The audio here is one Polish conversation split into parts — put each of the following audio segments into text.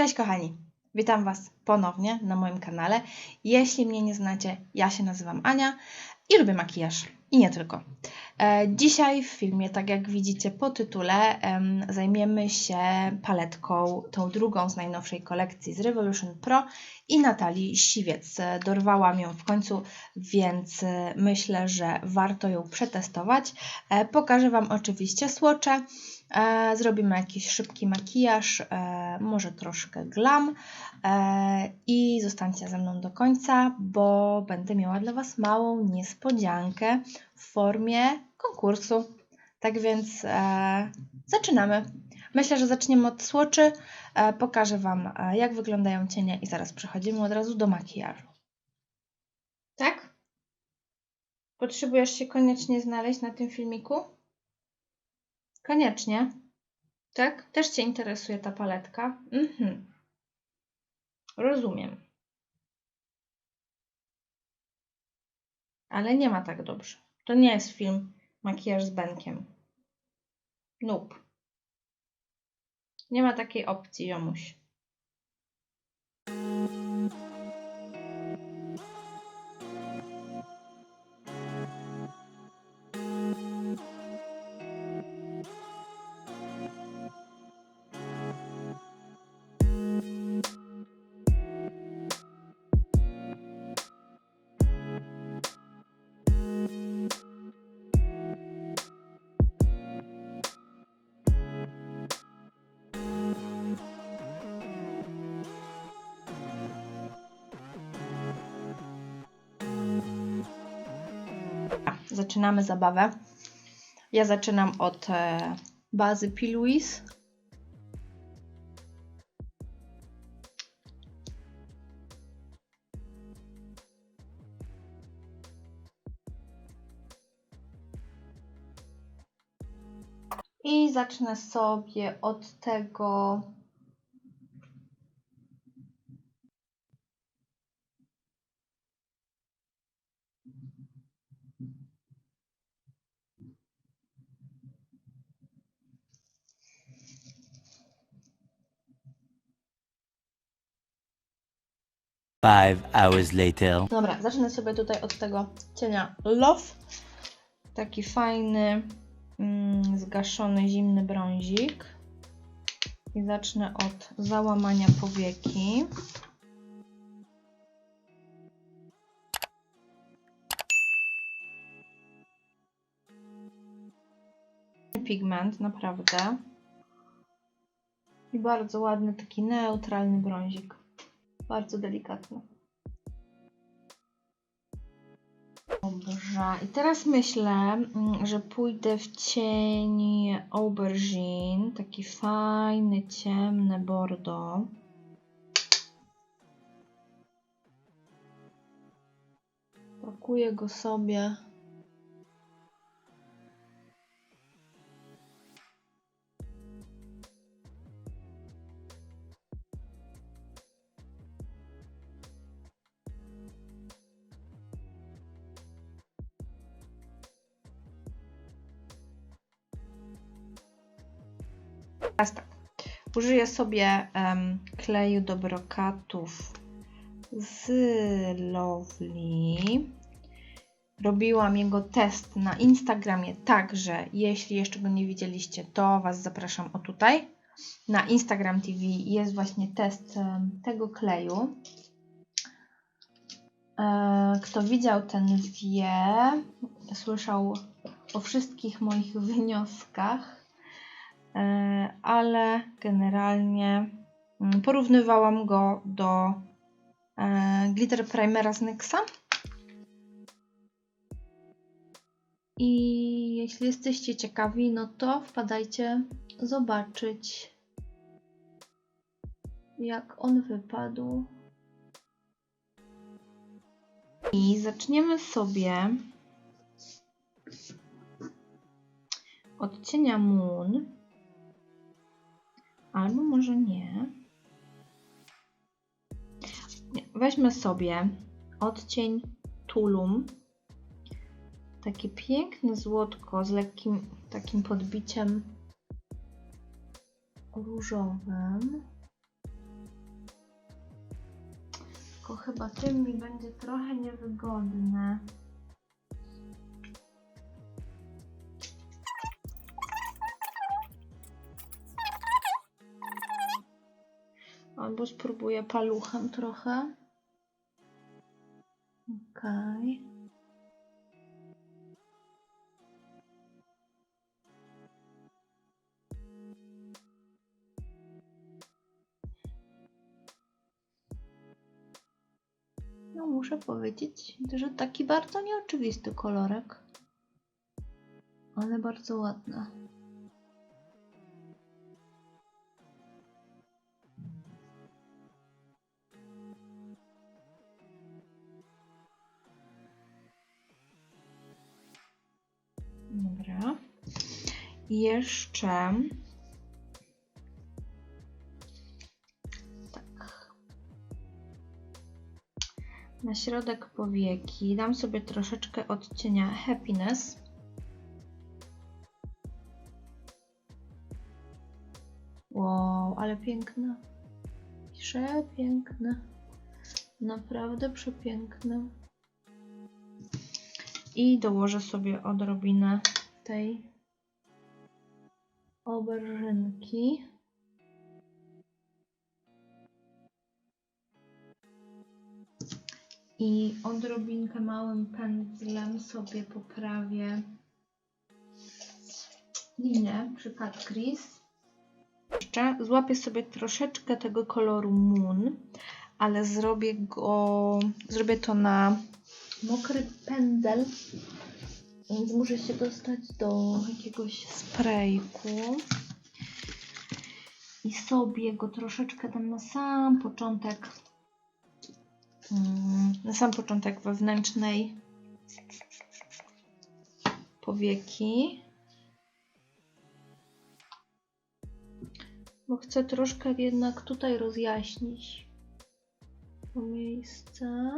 Cześć kochani, witam Was ponownie na moim kanale. Jeśli mnie nie znacie, ja się nazywam Ania i lubię makijaż i nie tylko. E, dzisiaj w filmie, tak jak widzicie po tytule, em, zajmiemy się paletką, tą drugą z najnowszej kolekcji z Revolution Pro i Natalii Siwiec. E, Dorwałam ją w końcu, więc e, myślę, że warto ją przetestować. Pokażę Wam oczywiście słocze, zrobimy jakiś szybki makijaż, może troszkę glam i zostańcie ze mną do końca, bo będę miała dla Was małą niespodziankę w formie konkursu. Tak więc e, zaczynamy. Myślę, że zaczniemy od słoczy. E, pokażę Wam, e, jak wyglądają cienie i zaraz przechodzimy od razu do makijażu. Tak? Potrzebujesz się koniecznie znaleźć na tym filmiku? Koniecznie. Tak? Też Cię interesuje ta paletka? Mhm. Rozumiem. Ale nie ma tak dobrze. To nie jest film Makijaż z Benkiem. Nope. Nie ma takiej opcji, Jomuś. Zaczynamy zabawę. Ja zaczynam od e, bazy P. Louise. I zacznę sobie od tego Five hours later. Dobra, zacznę sobie tutaj od tego cienia Love. Taki fajny, mm, zgaszony, zimny brązik. I zacznę od załamania powieki. Pigment, naprawdę. I bardzo ładny, taki neutralny brązik. Bardzo delikatny. Dobrze. I teraz myślę, mm, że pójdę w cień aubergine. Taki fajny, ciemny bordo. Pakuję go sobie. Użyję sobie em, kleju do brokatów z Lovely. Robiłam jego test na Instagramie, także jeśli jeszcze go nie widzieliście, to Was zapraszam o tutaj. Na Instagram TV jest właśnie test em, tego kleju. E, Kto widział, ten wie, słyszał o wszystkich moich wnioskach ale generalnie mm, porównywałam go do e, glitter primera z NYXa. I jeśli jesteście ciekawi, no to wpadajcie zobaczyć, jak on wypadł. I zaczniemy sobie od cienia Moon. Albo może nie. Weźmy sobie odcień Tulum. Takie piękne złotko z lekkim takim podbiciem różowym. Tylko chyba tym mi będzie trochę niewygodne. Albo spróbuję paluchem trochę. Okej. No muszę powiedzieć, że taki bardzo nieoczywisty kolorek. Ale bardzo ładny. Jeszcze. Tak. Na środek powieki dam sobie troszeczkę odcienia Happiness. Wow, ale piękne. Przepiękne. Naprawdę przepiękne. I dołożę sobie odrobinę tej oberżynki. I odrobinkę małym pędzlem sobie poprawię linię przy Cut Crease. Jeszcze złapię sobie troszeczkę tego koloru Moon, ale zrobię go, zrobię to na mokry pędzel, więc muszę się dostać do jakiegoś sprayku i sobie go troszeczkę tam na sam początek mm, na sam początek wewnętrznej powieki. Bo chcę troszkę jednak tutaj rozjaśnić to miejsce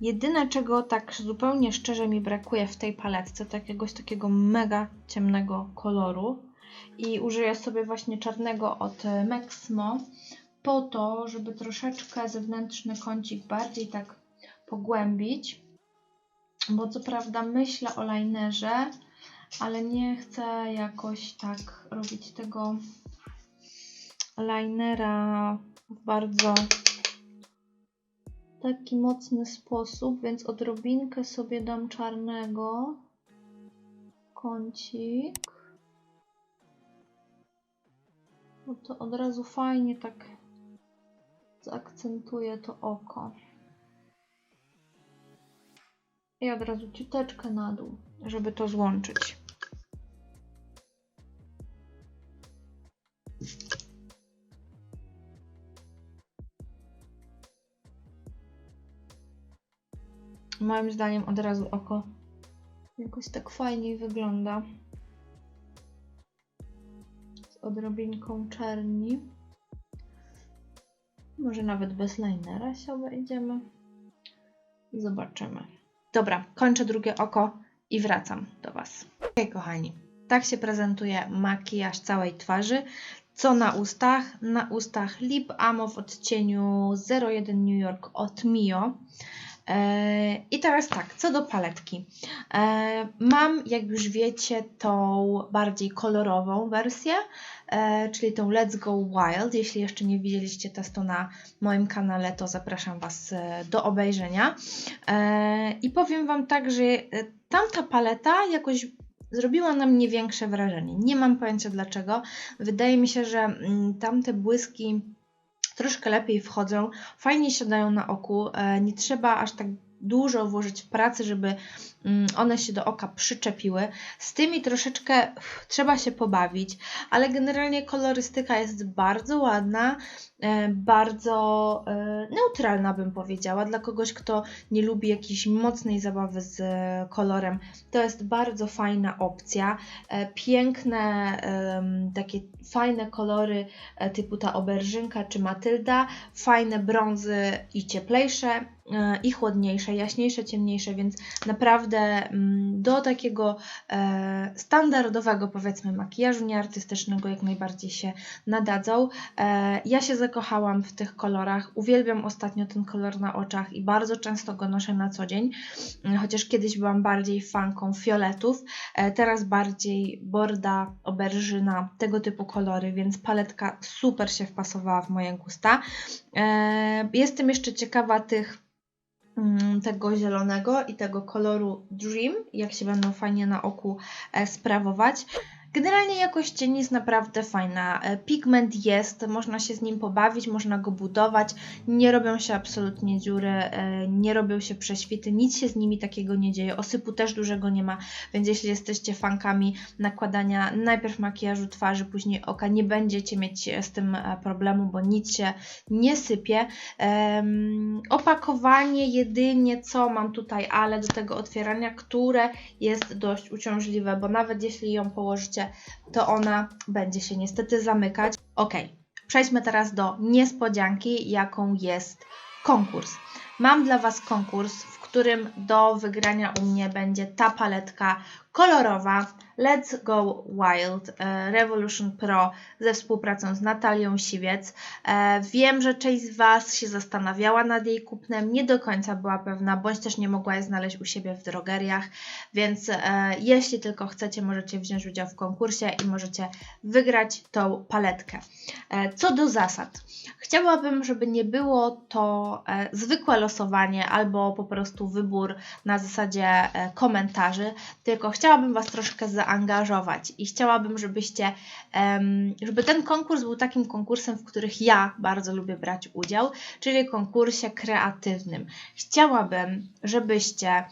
Jedyne, czego tak zupełnie szczerze mi brakuje w tej paletce, to jakiegoś takiego mega ciemnego koloru. I użyję sobie właśnie czarnego od Maxmo po to, żeby troszeczkę zewnętrzny kącik bardziej tak pogłębić. Bo co prawda myślę o linerze, ale nie chcę jakoś tak robić tego linera w bardzo taki mocny sposób, więc odrobinkę sobie dam czarnego. Kącik. Bo to od razu fajnie tak zaakcentuje to oko. I od razu ciuteczkę na dół, żeby to złączyć. Moim zdaniem od razu oko jakoś tak fajniej wygląda. Z odrobinką czerni. Może nawet bez linera się obejdziemy. Zobaczymy. Dobra, kończę drugie oko i wracam do Was. Ok, kochani, tak się prezentuje makijaż całej twarzy. Co na ustach? Na ustach Lip Amo w odcieniu 01 New York od Mio. E, I teraz tak, co do paletki. E, Mam, jak już wiecie, tą bardziej kolorową wersję, e, czyli tą Let's Go Wild. Jeśli jeszcze nie widzieliście testu na moim kanale, to zapraszam Was do obejrzenia. I powiem Wam tak, że tamta paleta jakoś zrobiła na mnie większe wrażenie. Nie mam pojęcia dlaczego. Wydaje mi się, że mm, tamte błyski troszkę lepiej wchodzą, fajnie siadają na oku, e, nie trzeba aż tak dużo włożyć pracy, żeby mm, one się do oka przyczepiły. Z tymi troszeczkę trzeba się pobawić, ale generalnie kolorystyka jest bardzo ładna, e, bardzo e, neutralna bym powiedziała. Dla kogoś, kto nie lubi jakiejś mocnej zabawy z e, kolorem, to jest bardzo fajna opcja. Piękne, takie fajne kolory typu ta oberżynka czy matylda, fajne brązy i cieplejsze i chłodniejsze, jaśniejsze, ciemniejsze, więc naprawdę mm, do takiego e, standardowego, powiedzmy, makijażu nieartystycznego jak najbardziej się nadadzą. E, ja się zakochałam w tych kolorach, uwielbiam ostatnio ten kolor na oczach i bardzo często go noszę na co dzień, chociaż kiedyś byłam bardziej fanką fioletów, e, teraz bardziej borda, oberżyna, tego typu kolory, więc paletka super się wpasowała w moje gusta. E, Jestem jeszcze ciekawa tych tego zielonego i tego koloru Dream, jak się będą fajnie na oku e, sprawować. Generalnie jakość cieni jest naprawdę fajna. E, Pigment jest, można się z nim pobawić, można go budować. Nie robią się absolutnie dziury, e, nie robią się prześwity, nic się z nimi takiego nie dzieje. Osypu też dużego nie ma, więc jeśli jesteście fankami nakładania najpierw makijażu twarzy, później oka, nie będziecie mieć e, z tym problemu, bo nic się nie sypie. Em, opakowanie jedynie co mam tutaj, ale do tego otwierania, które jest dość uciążliwe, bo nawet jeśli ją położycie, to ona będzie się niestety zamykać. Ok, przejdźmy teraz do niespodzianki, jaką jest konkurs. Mam dla Was konkurs, w którym do wygrania u mnie będzie ta paletka kolorowa Let's Go Wild e, Revolution Pro ze współpracą z Natalią Siwiec. E, Wiem, że część z Was się zastanawiała nad jej kupnem, nie do końca była pewna, bądź też nie mogła jej znaleźć u siebie w drogeriach, więc e, jeśli tylko chcecie, możecie wziąć udział w konkursie i możecie wygrać tą paletkę. Co do zasad, chciałabym, żeby nie było to zwykłe losowanie albo po prostu wybór na zasadzie e, komentarzy, tylko chciałabym Was troszkę zaangażować i chciałabym, żebyście, żeby ten konkurs był takim konkursem, w których ja bardzo lubię brać udział, czyli konkursie kreatywnym. Chciałabym, żebyście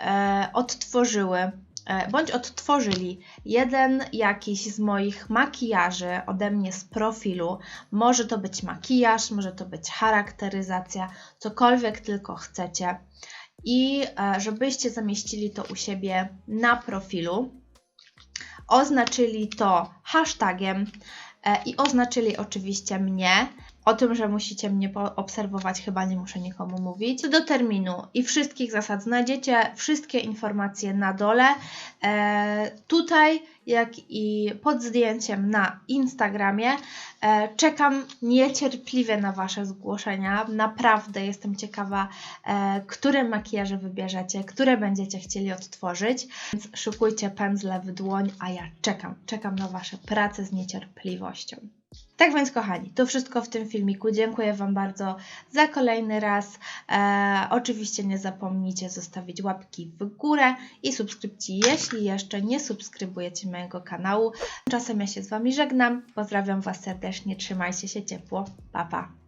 e, odtworzyły e, bądź odtworzyli jeden jakiś z moich makijaży ode mnie z profilu. Może to być makijaż, może to być charakteryzacja, cokolwiek tylko chcecie. I e, żebyście zamieścili to u siebie na profilu, oznaczyli to hashtagiem e, i oznaczyli oczywiście mnie. O tym, że musicie mnie obserwować, chyba nie muszę nikomu mówić. Do terminu i wszystkich zasad znajdziecie wszystkie informacje na dole. E, tutaj, jak i pod zdjęciem na Instagramie. E, czekam niecierpliwie na Wasze zgłoszenia. Naprawdę jestem ciekawa, e, które makijaże wybierzecie, które będziecie chcieli odtworzyć. Więc szykujcie pędzle w dłoń, a ja czekam. Czekam na Wasze prace z niecierpliwością. Tak więc, kochani, to wszystko w tym filmiku. Dziękuję Wam bardzo za kolejny raz. E, oczywiście nie zapomnijcie zostawić łapki w górę i subskrypcji, jeśli jeszcze nie subskrybujecie mojego kanału. Czasem ja się z Wami żegnam. Pozdrawiam Was serdecznie. Trzymajcie się ciepło. Pa, pa.